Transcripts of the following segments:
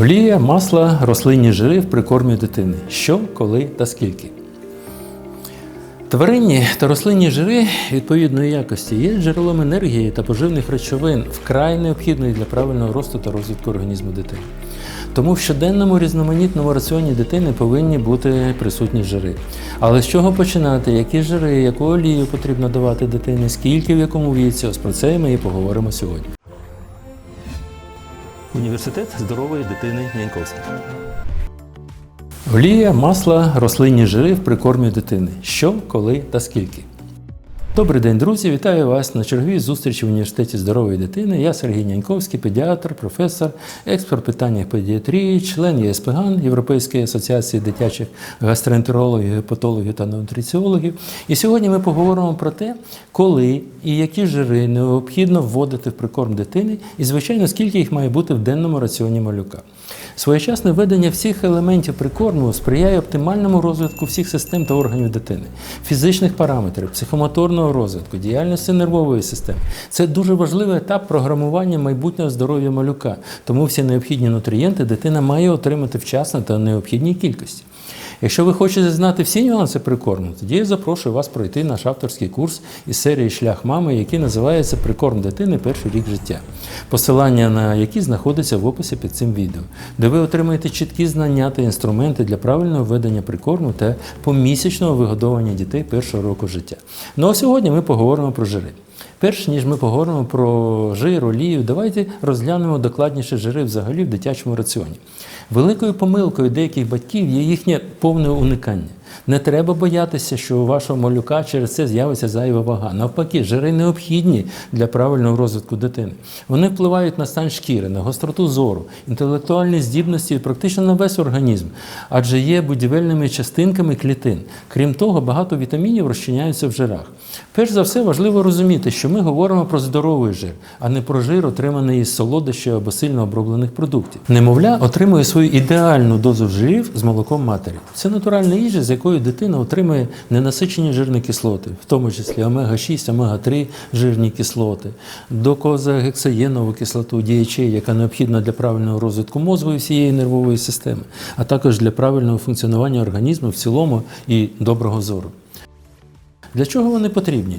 Олія, масло, рослинні жири в прикормі дитини. Що, коли та скільки? Тваринні та рослинні жири відповідної якості є джерелом енергії та поживних речовин, вкрай необхідної для правильного росту та розвитку організму дитини. Тому в щоденному різноманітному раціоні дитини повинні бути присутні жири. Але з чого починати? Які жири, яку олію потрібно давати дитині, скільки в якому віці? Ось про це ми і поговоримо сьогодні. Університет здорової дитини Няньковський. Олія, масло, рослинні жири в прикормі дитини. Що, коли та скільки? Добрий день, друзі! Вітаю вас на черговій зустрічі в університеті здорової дитини. Я Сергій Няньковський, педіатр, професор, експерт в питаннях педіатрії, член ЄСПГАН Європейської асоціації дитячих гастроентерологів, гепатологів та нутриціологів. І сьогодні ми поговоримо про те, коли і які жири необхідно вводити в прикорм дитини, і, звичайно, скільки їх має бути в денному раціоні малюка. Своєчасне введення всіх елементів прикорму сприяє оптимальному розвитку всіх систем та органів дитини, фізичних параметрів, психомоторного розвитку, діяльності нервової системи. Це дуже важливий етап програмування майбутнього здоров'я малюка. Тому всі необхідні нутрієнти дитина має отримати вчасно та в необхідній кількості. Якщо ви хочете знати всі нюанси прикорму, тоді я запрошую вас пройти наш авторський курс із серії Шлях мами, який називається Прикорм дитини перший рік життя, посилання на які знаходиться в описі під цим відео, де ви отримаєте чіткі знання та інструменти для правильного ведення прикорму та помісячного вигодовування дітей першого року життя. Ну а сьогодні ми поговоримо про жири. Перш ніж ми поговоримо про жир, олію, давайте розглянемо докладніше жири взагалі в дитячому раціоні. Великою помилкою деяких батьків є їхнє повне уникання. Не треба боятися, що у вашого малюка через це з'явиться зайва вага. Навпаки, жири необхідні для правильного розвитку дитини. Вони впливають на стан шкіри, на гостроту зору, інтелектуальні здібності і практично на весь організм, адже є будівельними частинками клітин. Крім того, багато вітамінів розчиняються в жирах. Перш за все, важливо розуміти, що ми говоримо про здоровий жир, а не про жир, отриманий із солодощів або сильно оброблених продуктів. Немовля отримує свою ідеальну дозу жирів з молоком матері. Це натуральна їжа, з якою дитина отримує ненасичені жирні кислоти, в тому числі омега-6, омега-3 жирні кислоти, докозагексаєнову кислоту DHA, яка необхідна для правильного розвитку мозку і всієї нервової системи, а також для правильного функціонування організму в цілому і доброго зору. Для чого вони потрібні?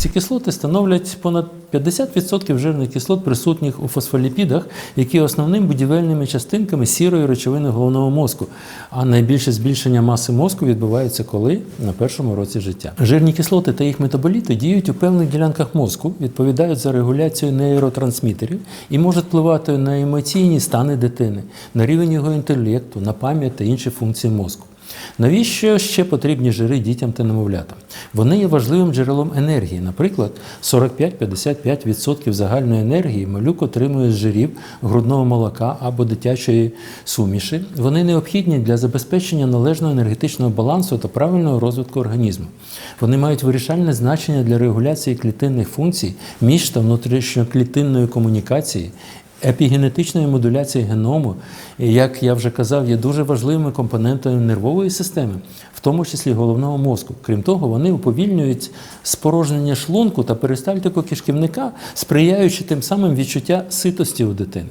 Ці кислоти становлять понад 50% жирних кислот, присутніх у фосфоліпідах, які є основними будівельними частинками сірої речовини головного мозку. А найбільше збільшення маси мозку відбувається коли на першому році життя. Жирні кислоти та їх метаболіти діють у певних ділянках мозку, відповідають за регуляцію нейротрансмітерів і можуть впливати на емоційні стани дитини, на рівень його інтелекту, на пам'ять та інші функції мозку. Навіщо ще потрібні жири дітям та немовлятам? Вони є важливим джерелом енергії. Наприклад, 45-55% загальної енергії малюк отримує з жирів грудного молока або дитячої суміші. Вони необхідні для забезпечення належного енергетичного балансу та правильного розвитку організму. Вони мають вирішальне значення для регуляції клітинних функцій, між та внутрішньоклітинної комунікації. Епігенетичної модуляції геному, як я вже казав, є дуже важливими компонентами нервової системи, в тому числі головного мозку. Крім того, вони уповільнюють спорожнення шлунку та перистальтику кишківника, сприяючи тим самим відчуття ситості у дитини.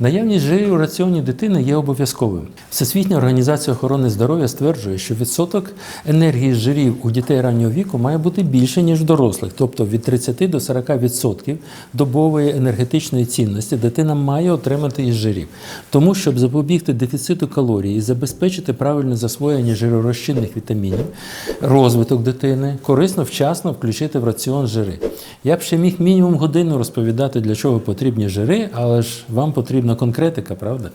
Наявність жирів у раціоні дитини є обов'язковим. Всесвітня організація охорони здоров'я стверджує, що відсоток енергії з жирів у дітей раннього віку має бути більше, ніж дорослих, тобто від 30 до 40% добової енергетичної цінності дитина має отримати із жирів. Тому, щоб запобігти дефіциту калорій і забезпечити правильне засвоєння жиророзчинних вітамінів, розвиток дитини, корисно вчасно включити в раціон жири. Я б ще міг мінімум годину розповідати, для чого потрібні жири, але ж вам потрібна конкретика, правда?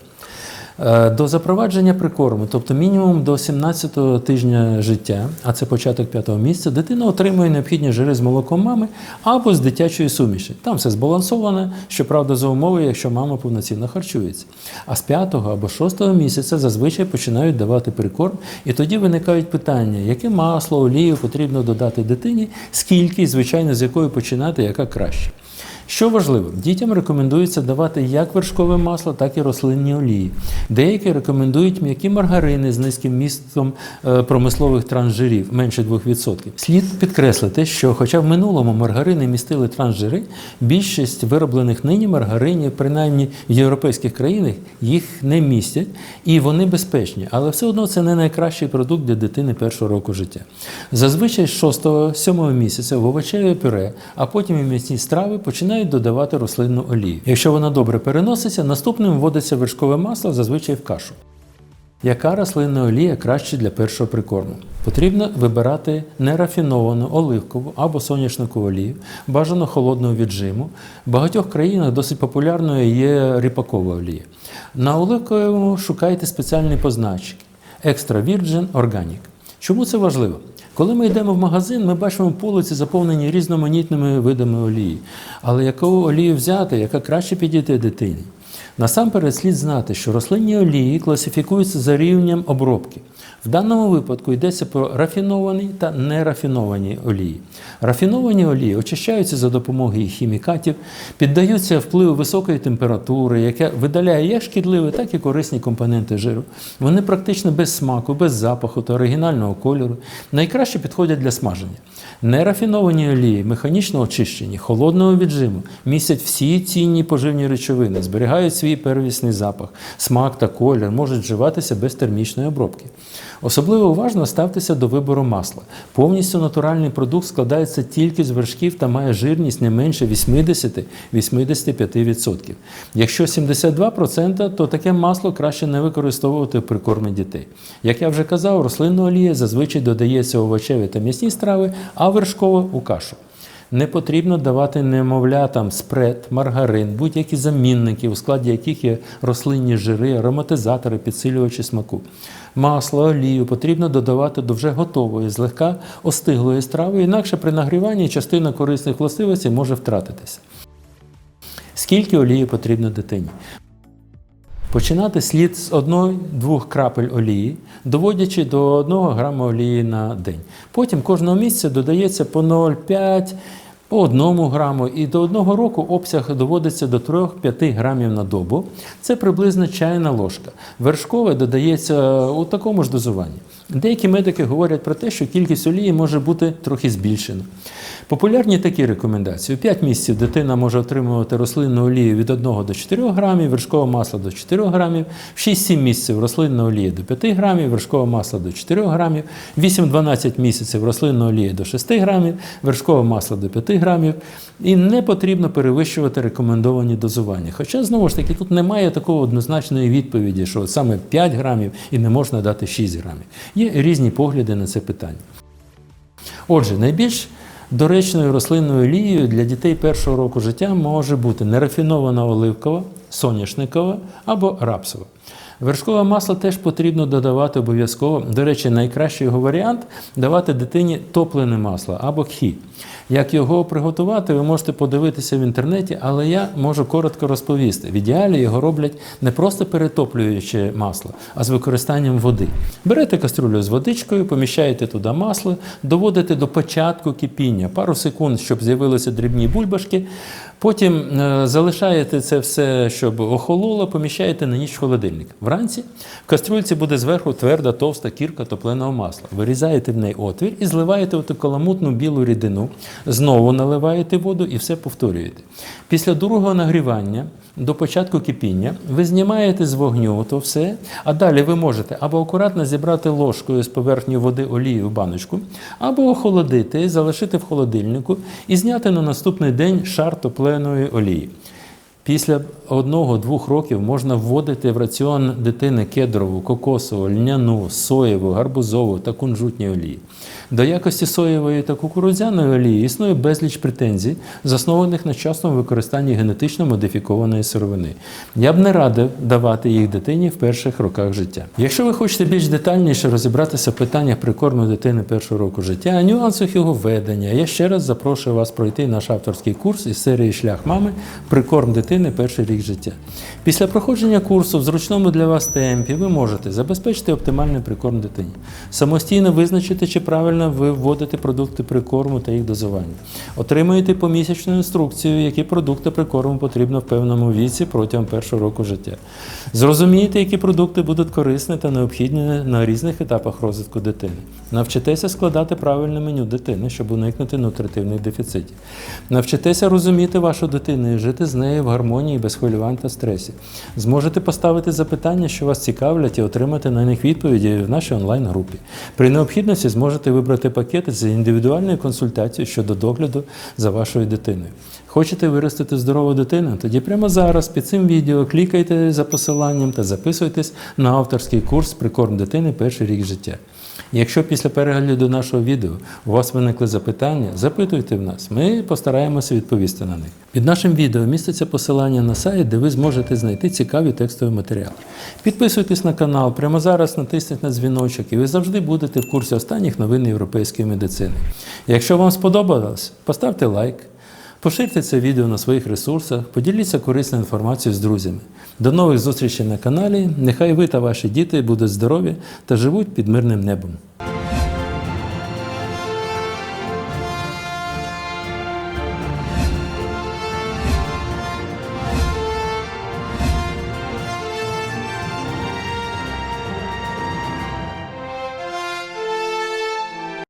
Е, До запровадження прикорму, тобто мінімум до 17-го тижня життя, а це початок 5-го місяця, дитина отримує необхідні жири з молоком мами або з дитячої суміші. Там все збалансоване, щоправда, за умови, якщо мама повноцінно харчується. А з 5-го або 6-го місяця зазвичай починають давати прикорм, і тоді виникають питання, яке масло, олію потрібно додати дитині, скільки і, звичайно, з якої починати, яка краще. Що важливо, дітям рекомендується давати як вершкове масло, так і рослинні олії. Деякі рекомендують м'які маргарини з низьким містом е, промислових трансжирів, менше 2%. Слід підкреслити, що, хоча в минулому маргарини містили трансжири, більшість вироблених нині маргаринів, принаймні в європейських країнах, їх не містять і вони безпечні, але все одно це не найкращий продукт для дитини першого року життя. Зазвичай з 6-7 місяця в овочеве пюре, а потім і м'ясні страви починають додавати рослинну олію. Якщо вона добре переноситься, наступним вводиться вершкове масло, зазвичай в кашу. Яка рослинна олія краще для першого прикорму? Потрібно вибирати нерафіновану оливкову або соняшникову олію, бажано холодного віджиму. В багатьох країнах досить популярною є ріпакова олія. На оливковому шукайте спеціальний позначок Extra Virgin Organic. Чому це важливо? Коли ми йдемо в магазин, ми бачимо полиці заповнені різноманітними видами олії. Але яку олію взяти, яка краще підійти дитині? Насамперед слід знати, що рослинні олії класифікуються за рівнем обробки. В даному випадку йдеться про рафіновані та нерафіновані олії. Рафіновані олії очищаються за допомогою хімікатів, піддаються впливу високої температури, яка видаляє як шкідливі, так і корисні компоненти жиру. Вони практично без смаку, без запаху та оригінального кольору. Найкраще підходять для смаження. Нерафіновані олії, механічно очищені, холодного віджиму, містять всі цінні поживні речовини, зберігають свій первісний запах, смак та колір, можуть вживатися без термічної обробки. Особливо уважно ставтеся до вибору масла. Повністю натуральний продукт складається тільки з вершків та має жирність не менше 80-85%. Якщо 72%, то таке масло краще не використовувати в прикормі дітей. Як я вже казав, рослинна олія зазвичай додається овочеві та м'ясні страви, а вершкова у кашу. Не потрібно давати немовлятам спред, маргарин, будь-які замінники, у складі яких є рослинні жири, ароматизатори, підсилювачі смаку. Масло, олію потрібно додавати до вже готової, злегка остиглої страви, інакше при нагріванні частина корисних властивостей може втратитися. Скільки олії потрібно дитині? Починати слід з 1-2 крапель олії, доводячи до 1 грама олії на день. Потім кожного місяця додається по 0,5 по 1 граму, і до одного року обсяг доводиться до 3-5 грамів на добу. Це приблизно чайна ложка. Вершкове додається у такому ж дозуванні. Деякі медики говорять про те, що кількість олії може бути трохи збільшена. Популярні такі рекомендації: у 5 місяців дитина може отримувати рослинну олію від 1 до 4 грамів, вершкове масло до 4 грамів, в 6-7 місяців рослинна олія до 5 грамів, вершкове масло до 4 грамів, 8-12 місяців рослинна олія до 6 грамів, вершкове масло до 5 грамів. І не потрібно перевищувати рекомендовані дозування. Хоча, знову ж таки, тут немає такої однозначної відповіді, що саме 5 грамів і не можна дати 6 грамів. Є різні погляди на це питання. Отже, найбільш доречною рослинною олією для дітей першого року життя може бути нерафінована оливкова, соняшникова або рапсова. Вершкове масло теж потрібно додавати обов'язково. До речі, найкращий його варіант давати дитині топлене масло або кхі. Як його приготувати, ви можете подивитися в інтернеті, але я можу коротко розповісти. В ідеалі його роблять не просто перетоплюючи масло, а з використанням води. Берете каструлю з водичкою, поміщаєте туди масло, доводите до початку кипіння, пару секунд, щоб з'явилися дрібні бульбашки. Потім е, залишаєте це все, щоб охололо, поміщаєте на ніч в холодильник. Вранці в каструльці буде зверху тверда, товста кірка топленого масла. Вирізаєте в неї отвір і зливаєте в ту каламутну білу рідину, знову наливаєте воду і все повторюєте. Після другого нагрівання до початку кипіння ви знімаєте з вогню то все, а далі ви можете або акуратно зібрати ложкою з поверхні води олію в баночку, або охолодити, залишити в холодильнику і зняти на наступний день шар топленої олії. Після одного-двох років можна вводити в раціон дитини кедрову, кокосову, льняну, соєву, гарбузову та кунжутні олії. До якості соєвої та кукурудзяної олії існує безліч претензій, заснованих на частому використанні генетично модифікованої сировини. Я б не радив давати їх дитині в перших роках життя. Якщо ви хочете більш детальніше розібратися в питаннях прикорму дитини першого року життя, а нюансах його ведення, я ще раз запрошую вас пройти наш авторський курс із серії Шлях мами Прикорм дитини перший рік життя. Після проходження курсу в зручному для вас темпі ви можете забезпечити оптимальний прикорм дитині, самостійно визначити, чи правильно ви вводите продукти прикорму та їх дозування. Отримуєте помісячну інструкцію, які продукти прикорму потрібно в певному віці протягом першого року життя. Зрозумієте, які продукти будуть корисні та необхідні на різних етапах розвитку дитини. Навчитеся складати правильне меню дитини, щоб уникнути нутритивних дефіцитів. Навчитеся розуміти вашу дитину і жити з нею в гармонії без хвилювань та стресів. Зможете поставити запитання, що вас цікавлять, і отримати на них відповіді в нашій онлайн-групі. При необхідності зможете вибрати пакети з індивідуальною консультацією щодо догляду за вашою дитиною. Хочете виростити здорову дитину? Тоді прямо зараз під цим відео клікайте за посиланням та записуйтесь на авторський курс Прикорм дитини перший рік життя. Якщо після перегляду нашого відео у вас виникли запитання, запитуйте в нас, ми постараємося відповісти на них. Під нашим відео міститься посилання на сайт, де ви зможете знайти цікаві текстові матеріали. Підписуйтесь на канал, прямо зараз натисніть на дзвіночок, і ви завжди будете в курсі останніх новин європейської медицини. Якщо вам сподобалось, поставте лайк. Поширте це відео на своїх ресурсах, поділіться корисною інформацією з друзями. До нових зустрічей на каналі. Нехай ви та ваші діти будуть здорові та живуть під мирним небом.